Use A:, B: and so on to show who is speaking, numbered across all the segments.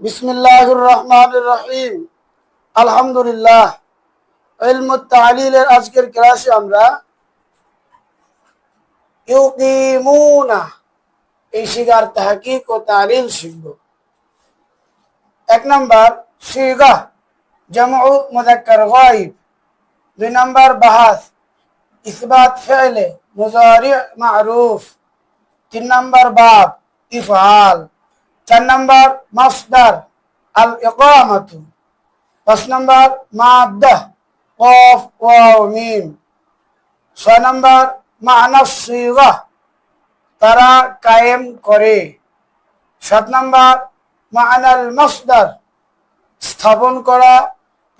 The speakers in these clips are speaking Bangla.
A: বিসমিল্লাহির রহমানির রহিম। আলহামদুলিল্লাহ। ইলমুত তালিলের আজকের ক্লাসে আমরা ইউকিমুনা, এই শিগার তাহকিক ও তালিল শিখব। এক নাম্বার, শিগা, জামউ মুযাক্কার গায়ব। দুই নাম্বার, বাহাস, ইসবাত ফেলে, মুজারি মারুফ। তিন নাম্বার, বাব, ইফআল। চার নাম্বার মাসদার আল ইকামাতু। পাঁচ নাম্বার মাদ্দা কফ ওয়াও মিম। ছয় নাম্বার মানাস সিগা, তারা কায়েম করে। সাত নাম্বার মানাল মাসদার, স্থাপন করা,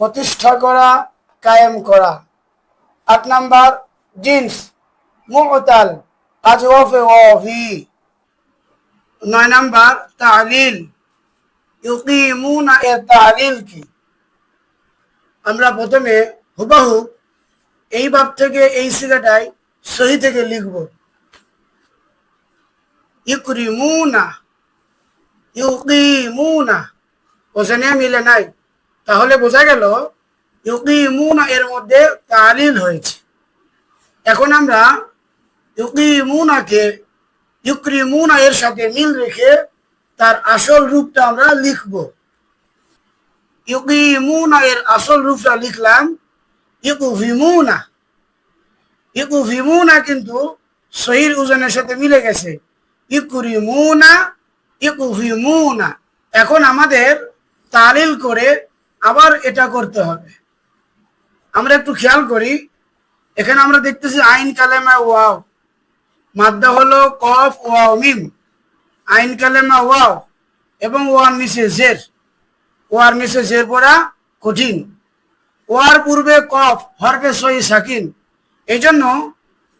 A: প্রতিষ্ঠা করা, কায়েম করা। আট নাম্বার জিন্স, মুতাল, আজওয়াফে ওয়াফি। নয় নাম্বার, তালিল। ইউকিমুনা এর তালিল কি আমরা প্রথমে হুবাহু এই ভাব থেকে এই সিগাটাই সহি থেকে লিখব। ইকরিমুনা ইউকিমুনা। ওখানে মিলে নাই। তাহলে বোঝা গেল ইউকিমুনা এর মধ্যে তালিল হয়েছে। এখন আমরা ইউকিমুনাকে ইউক্রিমুনা এর সাথে মিল রেখে তার আসল রূপটা আমরা লিখব। ইউকিমুনা এর আসল রূপটা লিখলাম, ইকুভিমুনা। ইকুভিমুনা কিন্তু সহির ওজনের সাথে মিলে গেছে। ইকুরিমুনা, ইকুভিমুনা। এখন আমাদের তালিল করে আবার এটা করতে হবে। আমরা একটু খেয়াল করি, এখানে আমরা দেখতেছি আইন কালেমা, ওয়াও। মাদ্দা হলো কফ ওয়াও মিম, আইন কালেমা ওয়াও এবং ওয়ার নিচে জের। ওয়ার নিচে জের পড়া কঠিন। ওয়ার পূর্বে কফ, হরফে সহি সাকিন। এই জন্য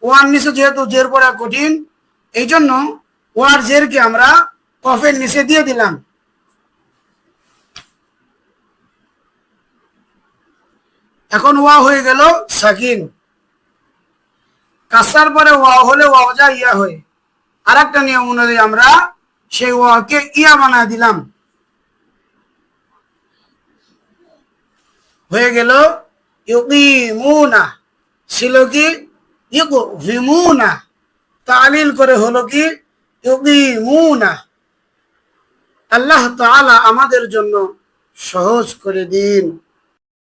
A: ওয়ার নিচে যেহেতু জের পড়া কঠিন এই জন্য ওয়ার জেরকে আমরা কফের নিচে দিয়ে দিলাম। এখন ওয়া হয়ে গেল সাকিন। কাসার পরে ওয়া হলে ওয়া যা ইয়া হয়ে। আর একটা নিয়ম অনুযায়ী আমরা সেই ওয়াকে ইয়া বানা দিলাম। হয়ে গেল ছিল কি? তালিল করে হলো কি? আল্লাহ তাআলা আমাদের জন্য সহজ করে দিন।